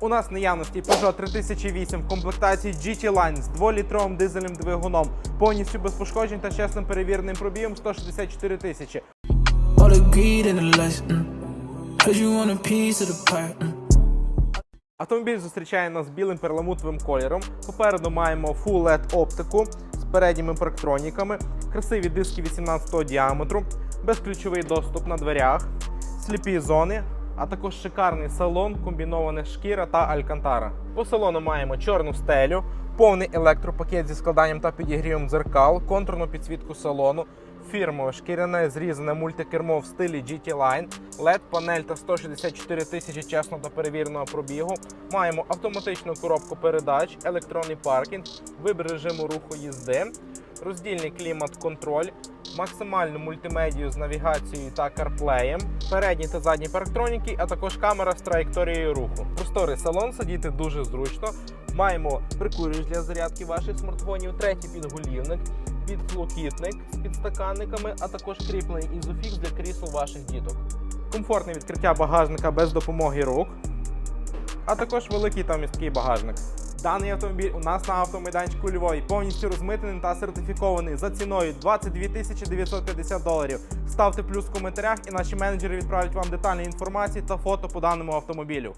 У нас в наявності Peugeot 3008 в комплектації GT Line з 2-літровим дизельним двигуном, повністю без пошкоджень та чесним перевіреним пробігом 164 тисячі. Mm. Mm. Автомобіль зустрічає нас білим перламутровим кольором. Попереду маємо Full LED оптику з передніми парктроніками, красиві диски 18 діаметру, безключовий доступ на дверях, сліпі зони, а також шикарний салон, комбінована шкіра та алькантара. По салону маємо чорну стелю, повний електропакет зі складанням та підігрівом дзеркал, контурну підсвітку салону, фірмове шкіряне зрізане мультикермо в стилі GT Line, LED панель та 164 тисячі чесного та перевіреного пробігу. Маємо автоматичну коробку передач, електронний паркінг, вибір режиму руху їзди, роздільний клімат-контроль, максимальну мультимедію з навігацією та карплеєм, передні та задні парктроніки, а також камера з траєкторією руху. Просторий салон сидіти дуже зручно. Маємо прикурювач для зарядки ваших смартфонів, третій підголівник, підлокітник з підстаканниками, а також кріплений ізофікс для крісел ваших діток. Комфортне відкриття багажника без допомоги рук, а також великий та місткий багажник. Даний автомобіль у нас на автомайданчику Львові повністю розмитнений та сертифікований за ціною 22 тисячі 950 доларів. Ставте плюс в коментарях, і наші менеджери відправлять вам детальні інформації та фото по даному автомобілю.